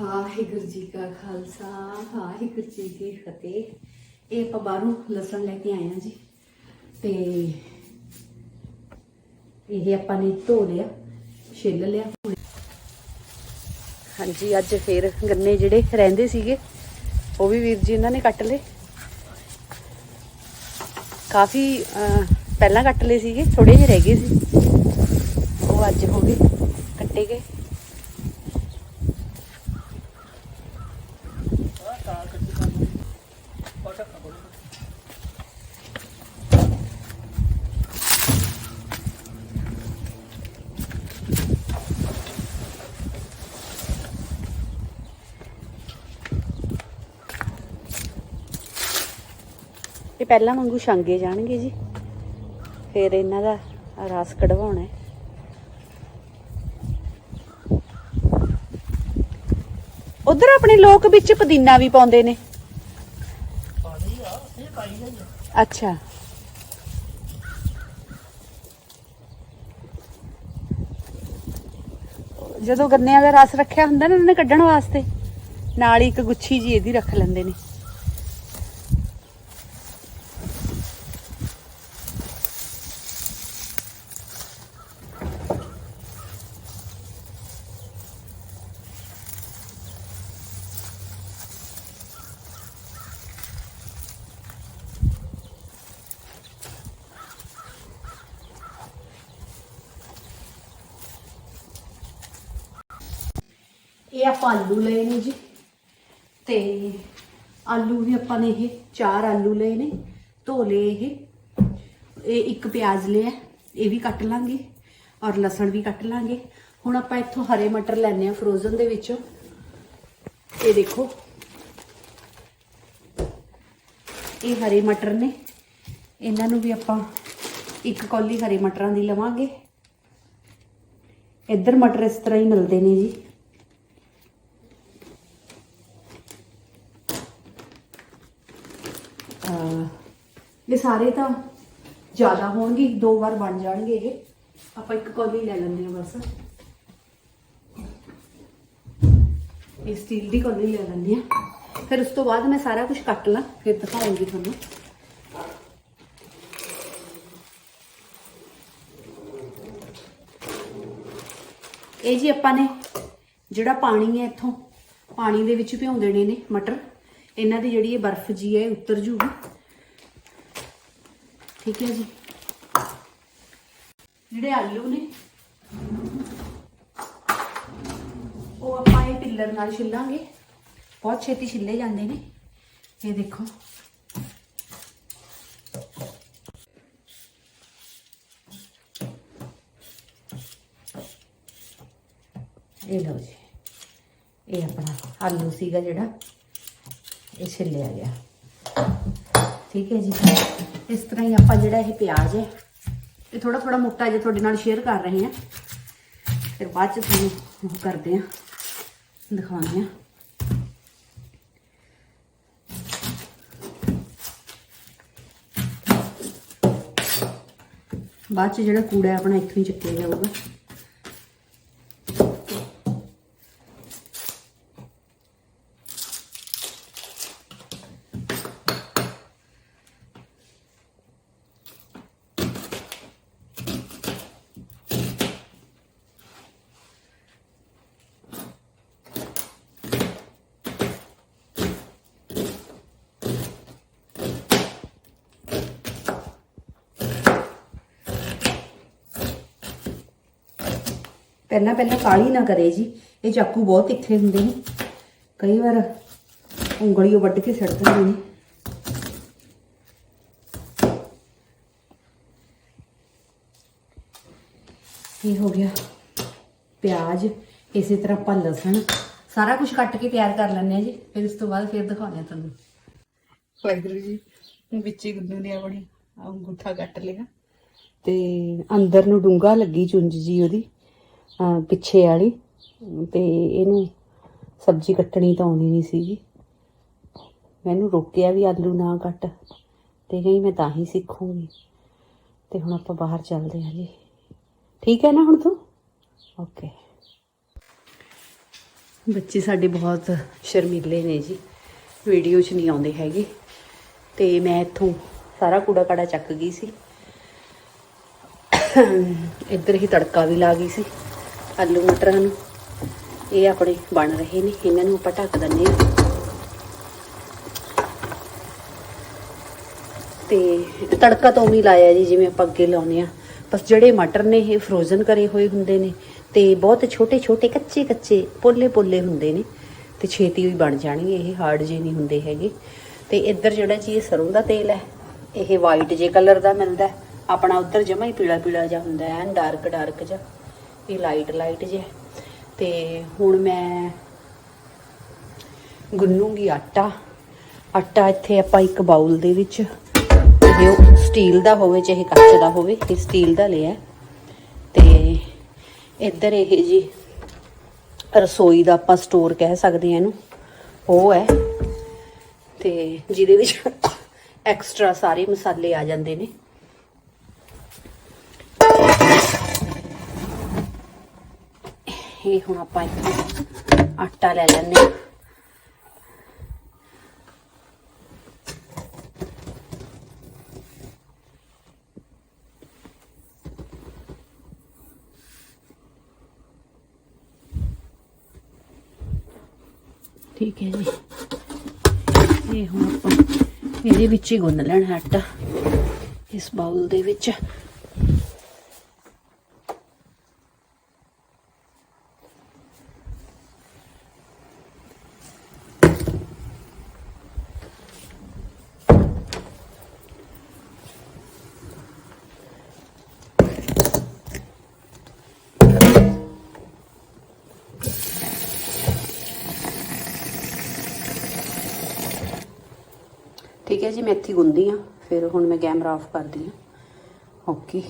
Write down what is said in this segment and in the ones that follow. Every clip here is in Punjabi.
ਵਾਹਿਗੁਰੂ ਜੀ ਕਾ ਖਾਲਸਾ ਵਾਹਿਗੁਰੂ ਜੀ ਕੀ ਫਤਿਹ। ਇਹ ਆਪਾਂ ਬਾਹਰੋਂ ਲਸਣ ਲੈ ਕੇ ਆਏ ਆ ਜੀ। ਤੇ ਇਹ ਆਪਾਂ ਨੇ ਧੋ ਲਿਆ ਛਿੱਲ ਲਿਆ। ਹਾਂਜੀ ਅੱਜ ਫੇਰ ਗੰਨੇ ਜਿਹੜੇ ਰਹਿੰਦੇ ਸੀਗੇ ਉਹ ਵੀ ਵੀਰ ਜੀ ਇਹਨਾਂ ਨੇ ਕੱਟ ਲਏ। ਕਾਫੀ ਅਹ, ਪਹਿਲਾਂ ਕੱਟ ਲਏ ਸੀਗੇ ਥੋੜੇ ਜਿਹੇ ਰਹਿ ਗਏ ਸੀ। ਉਹ ਅੱਜ ਹੋ ਗਏ ਕੱਟੇ ਗਏ। ਇਹ ਪਹਿਲਾਂ ਵਾਂਗੂ ਛਾਂਗੇ ਜਾਣਗੇ ਜੀ। ਫਿਰ ਇਹਨਾਂ ਦਾ ਰਸ ਕਢਵਾਉਣਾ ਹੈ। ਉਧਰ ਆਪਣੇ ਲੋਕ ਵਿੱਚ ਪੁਦੀਨਾ ਵੀ ਪਾਉਂਦੇ ਨੇ। ਅੱਛਾ। ਜਦੋਂ ਗੰਨਿਆਂ ਦਾ ਰਸ ਰੱਖਿਆ ਹੁੰਦਾ ਨਾ, ਉਹਨਾਂ ਨੇ ਕੱਢਣ ਵਾਸਤੇ, ਨਾਲ ਹੀ ਇੱਕ ਗੁੱਛੀ ਜੀ ਇਹਦੀ ਰੱਖ ਲੈਂਦੇ ਨੇ। ਇਹ ਆਪਾਂ ਆਲੂ ਲਏ ਨੇ ਜੀ। ਤੇ ਆਲੂ ਵੀ ਆਪਾਂ ਨੇ ਇਹ ਚਾਰ ਆਲੂ ਲਏ ਨੇ ਧੋ ਲਏ ਇਹ। ਇਹ ਇੱਕ ਪਿਆਜ਼ ਲਿਆ, ਇਹ ਵੀ ਕੱਟ ਲਾਂਗੇ ਔਰ ਲਸਣ ਵੀ ਕੱਟ ਲਾਂਗੇ। ਹੁਣ ਆਪਾਂ ਇੱਥੋਂ ਹਰੇ ਮਟਰ ਲੈਣੇ ਆ ਫਰੋਜ਼ਨ ਦੇ ਵਿੱਚੋਂ। ਇਹ ਦੇਖੋ। ਇਹ ਹਰੇ ਮਟਰ ਨੇ। ਇਹਨਾਂ ਨੂੰ ਵੀ ਆਪਾਂ ਇੱਕ ਕੌਲੀ ਹਰੇ ਮਟਰਾਂ ਦੀ ਲਵਾਂਗੇ। ਇੱਧਰ ਮਟਰ ਇਸ ਤਰ੍ਹਾਂ ਹੀ ਮਿਲਦੇ ਨੇ ਜੀ। ਇਹ ਸਾਰੇ ਤਾਂ ਜ਼ਿਆਦਾ ਹੋਣਗੇ, ਦੋ ਵਾਰ ਬਣ ਜਾਣਗੇ ਇਹ। ਆਪਾਂ ਇੱਕ ਕੌਲੀ ਲੈ ਲੈਂਦੇ ਹਾਂ ਬਸ। ਇਹ ਸਟੀਲ ਦੀ ਕੌਲੀ ਲੈ ਲੈਂਦੇ ਹਾਂ। ਫਿਰ ਉਸ ਤੋਂ ਬਾਅਦ ਮੈਂ ਸਾਰਾ ਕੁਝ ਕੱਟ ਲਾਂ, ਫਿਰ ਦਿਖਾਉਂਗੀ ਤੁਹਾਨੂੰ। ਇਹ ਜੀ ਆਪਾਂ ਨੇ ਜਿਹੜਾ ਪਾਣੀ ਹੈ ਇੱਥੋਂ, ਪਾਣੀ ਦੇ ਵਿੱਚ ਭਿਉਂ ਦੇਣੇ ਨੇ ਮਟਰ। ਇਹਨਾਂ ਦੀ ਜਿਹੜੀ ਇਹ ਬਰਫ਼ ਜੀ ਹੈ, ਇਹ ਉਤਰ ਜੂਗੀ। ਠੀਕ ਹੈ ਜੀ। ਜਿਹੜੇ ਆਲੂ ਨੇ, ਉਹ ਆਪਾਂ ਇਹ ਪਿੱਲਰ ਨਾਲ ਛਿੱਲਾਂਗੇ। ਬਹੁਤ ਛੇਤੀ ਛਿੱਲੇ ਜਾਂਦੇ ਨੇ। ਇਹ ਦੇਖੋ। ਇਹ ਲਓ ਜੀ। ਇਹ ਆਪਣਾ ਆਲੂ ਸੀਗਾ ਜਿਹੜਾ। ਇਹ ਛਿੱਲਿਆ ਗਿਆ। ਠੀਕ ਹੈ ਜੀ। ਇਸ ਤਰ੍ਹਾਂ ਹੀ ਆਪਾਂ ਜਿਹੜਾ ਇਹ ਪਿਆਜ਼ ਹੈ, ਇਹ ਥੋੜਾ ਥੋੜਾ ਮੋਟਾ ਜੇ ਤੁਹਾਡੇ ਨਾਲ ਸ਼ੇਅਰ ਕਰ ਰਹੇ ਹਾਂ। ਫਿਰ ਬਾਅਦ ਚ ਤੁਹਾਨੂੰ ਉਹ ਕਰਦੇ ਹਾਂ, ਦਿਖਾਉਂਦੇ ਹਾਂ। ਬਾਅਦ ਚ ਜਿਹੜਾ ਕੂੜਾ ਆਪਣਾ ਇੱਥੋਂ ਹੀ ਚੱਕਿਆ ਜਾਊਗਾ। ਪਹਿਲਾਂ ਪਹਿਲਾਂ ਕਾਲੀ ਨਾ ਕਰੇ ਜੀ। ਇਹ ਚਾਕੂ ਬਹੁਤ ਤਿੱਖੇ ਹੁੰਦੇ ਨੇ। ਕਈ ਵਾਰ ਉਂਗਲੀ ਉਹ ਵੱਢ ਕੇ ਛੱਡ ਦਿੰਦੇ ਨੇ। ਇਹ ਹੋ ਗਿਆ ਪਿਆਜ਼। ਇਸੇ ਤਰ੍ਹਾਂ ਆਪਾਂ ਲਸਣ ਸਾਰਾ ਕੁਝ ਕੱਟ ਕੇ ਤਿਆਰ ਕਰ ਲੈਂਦੇ ਆ ਜੀ। ਫਿਰ ਇਸ ਤੋਂ ਬਾਅਦ ਫਿਰ ਦਿਖਾਉਂਦੇ ਆ ਤੁਹਾਨੂੰ। ਵਾਹਿਗੁਰੂ ਜੀ ਵਿੱਚ ਹੀ ਗੁੱਦੂ ਨੇ ਆਪਣੀ ਅੰਗੂਠਾ ਕੱਟ ਲਿਆ। ਤੇ ਅੰਦਰ ਨੂੰ ਡੂੰਗਾ ਲੱਗੀ ਚੁੰਝ ਜੀ ਉਹਦੀ। ਪਿੱਛੇ ਵਾਲੀ। ਤੇ ਇਹਨੂੰ ਸਬਜ਼ੀ ਕੱਟਣੀ ਤਾਂ ਆਉਣੀ ਨਹੀਂ ਸੀਗੀ। ਮੈਨੂੰ ਰੋਕਿਆ ਵੀ ਆਲੂ ਨਾ ਕੱਟ। ਤੇ ਕਹੀ ਮੈਂ ਤਾਂ ਹੀ ਸਿੱਖੂਗੀ। ਤੇ ਹੁਣ ਆਪਾਂ ਬਾਹਰ ਚੱਲਦੇ ਹਾਂ ਜੀ। ਠੀਕ ਹੈ ਨਾ ਹੁਣ ਤੂੰ? ਓਕੇ ਬੱਚੇ ਸਾਡੇ ਬਹੁਤ ਸ਼ਰਮੀਲੇ ਨੇ ਜੀ। ਵੀਡੀਓ 'ਚ ਨਹੀਂ ਆਉਂਦੇ ਹੈਗੇ। ਤੇ ਮੈਂ ਇੱਥੋਂ ਸਾਰਾ ਕੂੜਾ ਕਾੜਾ ਚੱਕ ਗਈ ਸੀ। ਇੱਧਰ ਹੀ ਤੜਕਾ ਵੀ ਲਾ ਗਈ ਸੀ। ਆਲੂ ਮਟਰਾਂ ਨੂੰ। ਇਹ ਆਪਣੇ ਬਣ ਰਹੇ ਨੇ, ਇਹਨਾਂ ਨੂੰ ਆਪਾਂ ਢੱਕ ਦਿੰਦੇ ਹਾਂ। ਤੇ ਤੜਕਾ ਤਾਂ ਉਵੇਂ ਲਾਇਆ ਜੀ, ਜਿਵੇਂ ਆਪਾਂ ਅੱਗੇ ਲਾਉਨੇ ਆ ਬਸ ਜਿਹੜੇ ਮਟਰ ਨੇ, ਇਹ ਫਰੋਜ਼ਨ ਕਰੇ ਹੋਏ ਹੁੰਦੇ ਨੇ, ਤੇ ਬਹੁਤ ਛੋਟੇ ਛੋਟੇ ਕੱਚੇ ਕੱਚੇ ਪੋਲੇ ਪੋਲੇ ਹੁੰਦੇ ਨੇ। ਤੇ ਛੇਤੀ ਵੀ ਬਣ ਜਾਣਗੇ, ਇਹ ਹਾਰਡ ਜੇ ਨਹੀਂ ਹੁੰਦੇ ਹੈਗੇ। ਤੇ ਇੱਧਰ ਜਿਹੜਾ ਜੀ ਇਹ ਸਰੋਂ ਦਾ ਤੇਲ ਹੈ, ਇਹ ਵਾਈਟ ਜੇ ਕਲਰ ਦਾ ਮਿਲਦਾ ਆਪਣਾ ਉੱਧਰ ਜਮਾ ਹੀ ਪੀਲਾ ਪੀਲਾ ਜਿਹਾ ਹੁੰਦਾ ਹੈ, ਐਨ ਡਾਰਕ ਡਾਰਕ ਜਿਹਾ। ਇਹ ਲਾਈਟ ਲਾਈਟ ਜਿਹਾ। ਤੇ ਹੁਣ ਮੈਂ ਗੁੰਨੂਗੀ ਆਟਾ। ਆਟਾ ਇੱਥੇ ਆਪਾਂ ਇੱਕ ਬਾਉਲ ਦੇ ਵਿੱਚ ਇਹ ਸਟੀਲ ਦਾ ਹੋਵੇ, ਚਾਹੇ ਕੱਚ ਦਾ ਹੋਵੇ, ਇਹ ਸਟੀਲ ਦਾ ਲਿਆ। ਤੇ ਇੱਧਰ ਇਹ ਜੀ ਰਸੋਈ ਦਾ ਆਪਾਂ ਸਟੋਰ ਕਹਿ ਸਕਦੇ ਹਾਂ ਇਹਨੂੰ। ਉਹ ਹੈ। ਤੇ ਜਿਹਦੇ ਵਿੱਚ ਐਕਸਟਰਾ ਸਾਰੇ ਮਸਾਲੇ ਆ ਜਾਂਦੇ ਨੇ। ਇਹ ਹੁਣ ਆਪਾਂ ਇੱਥੇ ਆਟਾ ਲੈ ਲੈਂਦੇ ਹਾਂ। ਠੀਕ ਹੈ ਜੀ। ਇਹ ਹੁਣ ਆਪਾਂ ਇਹਦੇ ਵਿੱਚ ਹੀ ਗੁੰਨ ਲੈਣਾ ਆਟਾ, ਇਸ ਬਾਉਲ ਦੇ ਵਿੱਚ। ਠੀਕ ਹੈ ਜੀ, ਮੈਂ ਇੱਥੇ ਗੁੰਦੀ ਆ ਫਿਰ ਹੁਣ ਮੈਂ ਕੈਮਰਾ ਆਫ ਕਰਦੀ ਆ ਓਕੇ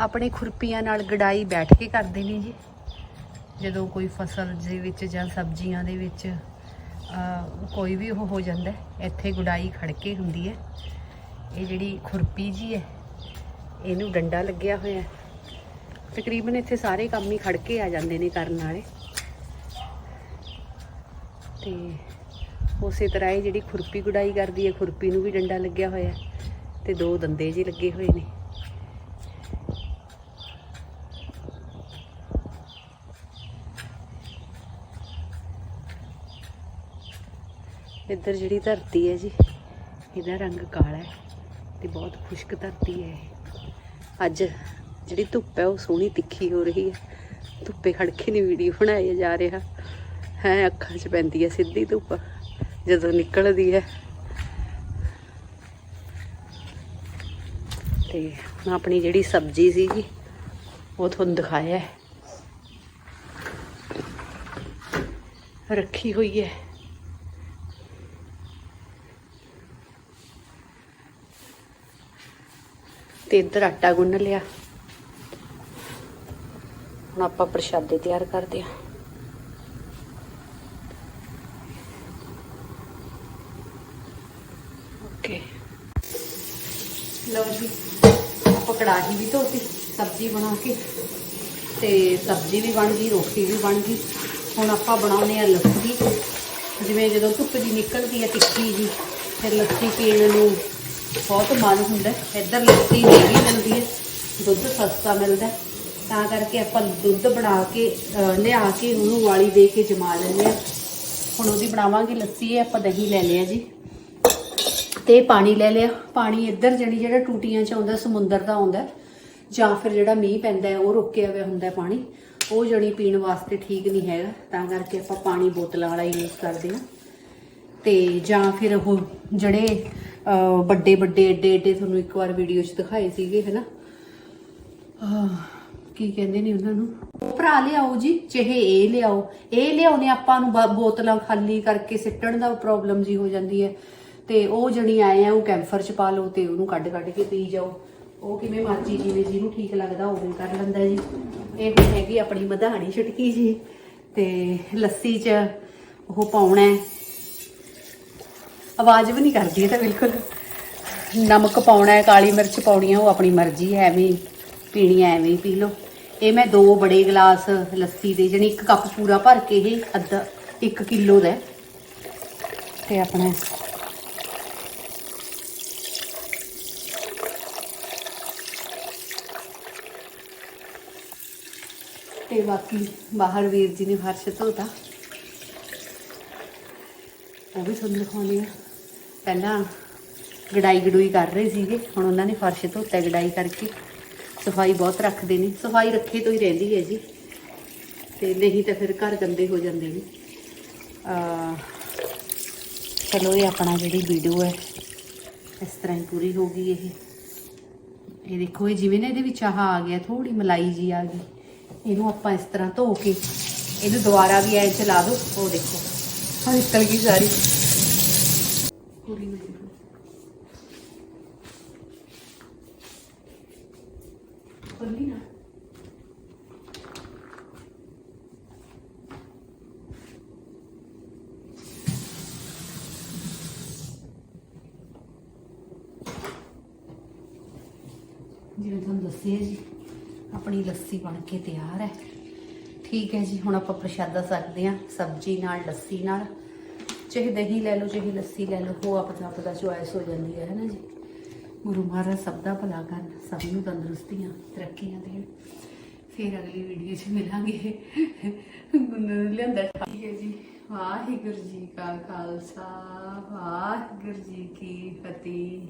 ਆਪਣੇ ਖੁਰਪੀਆਂ ਨਾਲ ਗੜਾਈ ਬੈਠ ਕੇ ਕਰਦੇ ਨੇ ਜੀ। ਜਦੋਂ ਕੋਈ ਫਸਲ ਦੇ ਵਿੱਚ ਜਾਂ ਸਬਜ਼ੀਆਂ ਦੇ ਵਿੱਚ ਕੋਈ ਵੀ ਉਹ ਹੋ ਜਾਂਦਾ ਇੱਥੇ ਗੁਡਾਈ ਖੜਕੇ ਹੁੰਦੀ ਹੈ। ਇਹ ਜਿਹੜੀ ਖੁਰਪੀ ਜੀ ਹੈ, ਇਹਨੂੰ ਡੰਡਾ ਲੱਗਿਆ ਹੋਇਆ ਹੈ। ਤਕਰੀਬਨ ਇੱਥੇ ਸਾਰੇ ਕੰਮ ਹੀ ਖੜਕੇ ਆ ਜਾਂਦੇ ਨੇ ਕਰਨ ਵਾਲੇ। ਤੇ ਉਸੇ ਤਰ੍ਹਾਂ ਇਹ ਜਿਹੜੀ ਖੁਰਪੀ ਗੁਡਾਈ ਕਰਦੀ ਹੈ, ਖੁਰਪੀ ਨੂੰ ਵੀ ਡੰਡਾ ਲੱਗਿਆ ਹੋਇਆ ਹੈ ਤੇ ਦੋ ਦੰਦੇ ਜੀ ਲੱਗੇ ਹੋਏ ਨੇ। ਇੱਧਰ ਜਿਹੜੀ ਧਰਤੀ ਹੈ ਜੀ, ਇਹਦਾ ਰੰਗ ਕਾਲਾ ਹੈ ਤੇ ਬਹੁਤ ਖੁਸ਼ਕ ਧਰਤੀ ਹੈ ਅੱਜ ਜਿਹੜੀ ਧੁੱਪ ਹੈ ਉਹ ਸੋਹਣੀ ਤਿੱਖੀ ਹੋ ਰਹੀ ਹੈ। ਧੁੱਪੇ ਖੜਕੇ ਨਹੀਂ ਵੀਡੀਓ ਬਣਾਇਆ ਜਾ ਰਿਹਾ। ਹੈ, ਅੱਖਾਂ 'ਚ ਪੈਂਦੀ ਹੈ ਸਿੱਧੀ ਧੁੱਪ। ਜਦੋਂ ਨਿਕਲਦੀ ਹੈ। ਤੇ ਹੁਣ ਆਪਣੀ ਜਿਹੜੀ ਸਬਜ਼ੀ ਸੀਗੀ, ਉਹ ਤੁਹਾਨੂੰ ਦਿਖਾਇਆ ਰੱਖੀ ਹੋਈ ਹੈ। ਤੇ ਇੱਧਰ ਆਟਾ ਗੁੰਨ ਲਿਆ। ਹੁਣ ਆਪਾਂ ਪ੍ਰਸ਼ਾਦੇ ਤਿਆਰ ਕਰਦੇ ਹਾਂ ਓਕੇ ਲਓ ਜੀ ਆਪਾਂ ਕੜਾਹੀ ਵੀ ਧੋਤੀ, ਸਬਜ਼ੀ ਬਣਾ ਕੇ ਤੇ ਸਬਜ਼ੀ ਵੀ ਬਣ ਗਈ, ਰੋਟੀ ਵੀ ਬਣ ਗਈ। ਹੁਣ ਆਪਾਂ ਬਣਾਉਨੇ ਆ ਲੱਸੀ। ਜਿਵੇਂ ਜਦੋਂ ਧੁੱਪ ਜੀ ਨਿਕਲਦੀ ਹੈ ਤਿੱਖੀ ਜੀ ਫਿਰ ਲੱਸੀ ਪੀਣ ਨੂੰ ਬਹੁਤ ਮਨ ਹੁੰਦਾ ਇੱਧਰ ਲੱਸੀ ਮਹਿੰਗੀ ਮਿਲਦੀ ਹੈ, ਦੁੱਧ ਸਸਤਾ ਮਿਲਦਾ ਤਾਂ ਕਰਕੇ ਆਪਾਂ ਦੁੱਧ ਬਣਾ ਕੇ ਲਿਆ ਕੇ ਉਹਨੂੰ ਵਾਲੀ ਦੇ ਕੇ ਜਮਾ ਲੈਂਦੇ ਆ ਹੁਣ ਉਹਦੀ ਬਣਾਵਾਂਗੇ ਲੱਸੀ, ਇਹ ਆਪਾਂ ਦਹੀਂ ਲੈ ਲਿਆ ਜੀ। ਤੇ ਪਾਣੀ ਲੈ ਲਿਆ। ਪਾਣੀ ਇੱਧਰ ਜਿਹੜੀ ਜਿਹੜਾ ਟੂਟੀਆਂ ਚ ਆਉਂਦਾ ਸਮੁੰਦਰ ਦਾ ਆਉਂਦਾ ਜਾਂ ਫਿਰ ਜਿਹੜਾ ਮੀਂਹ ਪੈਂਦਾ ਹੈ, ਉਹ ਰੁਕਿਆ ਹੋਇਆ ਹੁੰਦਾ ਪਾਣੀ। ਉਹ ਜਣੀ ਪੀਣ ਵਾਸਤੇ ਠੀਕ ਨਹੀਂ ਹੈਗਾ ਤਾਂ ਕਰਕੇ ਆਪਾਂ ਪਾਣੀ ਬੋਤਲਾਂ ਵਾਲਾ ਯੂਜ਼ ਕਰਦੇ ਹਾਂ। ਤੇ ਜਾਂ ਫਿਰ ਉਹ ਜਿਹੜੇ ਵੱਡੇ ਵੱਡੇ ਏਡੇ ਏਡੇ ਤੁਹਾਨੂੰ ਇੱਕ ਵਾਰ ਵੀਡੀਓ 'ਚ ਦਿਖਾਏ ਸੀਗੇ ਹਨਾ? ਆਹ, ਕੀ ਕਹਿੰਦੇ ਨੇ ਉਹਨਾਂ ਨੂੰ? ਉਹ ਭਰਾ ਲਿਆਓ ਜੀ ਚਾਹੇ ਇਹ ਲਿਆਓ। ਇਹ ਲਿਆਉਣੇ ਆਪਾਂ ਨੂੰ ਬੋਤਲਾਂ ਖਾਲੀ ਕਰਕੇ ਸਿੱਟਣ ਦਾ ਪ੍ਰੋਬਲਮ ਜੀ ਹੋ ਜਾਂਦੀ ਹੈ। ਤੇ ਉਹ ਜਣੀ ਆਏ ਆ, ਉਹ ਕੈਂਫਰ ਚ ਪਾ ਲਓ ਤੇ ਉਹਨੂੰ ਕੱਢ ਕੱਢ ਕੇ ਪੀ ਜਾਓ। ਉਹ ਕਿਵੇਂ ਮਰਜ਼ੀ ਜਿਵੇਂ ਜਿਹਨੂੰ ਠੀਕ ਲੱਗਦਾ ਉਵੇਂ ਕਰ ਲੈਂਦਾ ਜੀ। ਇਹ ਹੁਣ ਹੈਗੀ ਆਪਣੀ ਮਧਾਣੀ ਛਟਕੀ ਜੀ ਤੇ ਲੱਸੀ ਚ ਉਹ ਪਾਉਣਾ ਆਵਾਜ਼ ਵੀ ਨਹੀਂ ਕਰਦੀ ਇਹ ਤਾਂ ਬਿਲਕੁਲ। ਨਮਕ ਪਾਉਣਾ ਹੈ, ਕਾਲੀ ਮਿਰਚ ਪਾਉਣੀ ਹੈ, ਉਹ ਆਪਣੀ ਮਰਜ਼ੀ ਹੈ, ਐਵੇਂ ਪੀਣੀ ਹੈ, ਐਵੇਂ ਹੀ ਪੀ ਲਓ। ਇਹ ਮੈਂ ਦੋ ਬੜੇ ਗਲਾਸ ਲੱਸੀ ਦੇ, ਜਾਣੀ ਇੱਕ ਕੱਪ ਪੂਰਾ ਭਰ ਕੇ ਇਹ ਅੱਧਾ 1 ਕਿਲੋ ਦਾ ਹੈ। ਤੇ ਆਪਣਾ ਤੇ ਬਾਕੀ ਬਾਹਰ ਵੀਰ ਜੀ ਨੇ ਫਰਸ਼ ਧੋਤਾ। ਉਹ ਵੀ ਤੁਹਾਨੂੰ ਦਿਖਾਉਂਦੀ ਆ ਪਹਿਲਾਂ ਗੜਾਈ ਗੜੂਈ ਕਰ ਰਹੇ ਸੀਗੇ, ਹੁਣ ਉਹਨਾਂ ਨੇ ਫਰਸ਼ ਧੋਤਾ ਗੜਾਈ ਕਰਕੇ। ਸਫ਼ਾਈ ਬਹੁਤ ਰੱਖਦੇ ਨੇ। ਸਫ਼ਾਈ ਰੱਖੇ ਤੋਂ ਹੀ ਰਹਿੰਦੀ ਹੈ ਜੀ। ਤੇ ਨਹੀਂ ਤਾਂ ਫਿਰ ਘਰ ਗੰਦੇ ਹੋ ਜਾਂਦੇ ਨੇ। ਆ ਚਲੋ ਇਹ ਆਪਣਾ ਜਿਹੜੀ ਵੀਡੀਓ ਹੈ, ਇਸ ਤਰ੍ਹਾਂ ਹੀ ਪੂਰੀ ਹੋ ਗਈ ਇਹ। ਇਹ ਦੇਖੋ, ਇਹ ਜਿਵੇਂ ਨਾ ਇਹਦੇ ਵਿੱਚ ਆਹ ਆ ਗਿਆ ਥੋੜੀ ਮਲਾਈ ਜੀ ਆ ਗਈ। ਇਹਨੂੰ ਆਪਾਂ ਇਸ ਤਰ੍ਹਾਂ ਧੋ ਕੇ ਇਹਨੂੰ ਦੁਬਾਰਾ ਵੀ ਐ ਚਲਾ ਦੋ ਉਹ ਦੇਖੋ ਹਾਂ ਨਿਕਲ ਗਈ ਸਾਰੀ ਪੂਰੀ ਹੋ ਗਈ ਖੋਲੀ ਨਾ ਜਿਵੇਂ ਤੁਹਾਨੂੰ ਦੱਸਿਆ ਜੀ ਆਪਣੀ ਲੱਸੀ ਬਣ ਕੇ ਤਿਆਰ ਹੈ। ਠੀਕ ਹੈ ਜੀ, ਹੁਣ ਆਪਾਂ ਪ੍ਰਸ਼ਾਦਾ ਸਕਦੇ ਹਾਂ, ਸਬਜ਼ੀ ਨਾਲ, ਲੱਸੀ ਨਾਲ। ਚਾਹੇ ਦਹੀਂ ਲੈ ਲਓ, ਚਾਹੇ ਲੱਸੀ ਲੈ ਲਓ, ਉਹ ਆਪਣਾ ਆਪਣਾ ਚੁਆਇਸ ਹੋ ਜਾਂਦੀ ਹੈ ਹੈ ਨਾ ਜੀ? ਗੁਰੂ ਮਹਾਰਾਜ ਸਭ ਦਾ ਭਲਾ ਕਰਨ, ਸਭ ਨੂੰ ਤੰਦਰੁਸਤੀਆਂ, ਤਰੱਕੀਆਂ ਦੇਣ। ਫਿਰ ਅਗਲੀ ਵੀਡੀਓ 'ਚ ਮਿਲਾਂਗੇ। ਗੁੰਨੂ ਲਿਆਂਦਾ ਠੀਕ ਹੈ ਜੀ। ਵਾਹਿਗੁਰੂ ਜੀ ਕਾ ਖਾਲਸਾ, ਵਾਹਿਗੁਰੂ ਜੀ ਕੀ ਫਤਿਹ।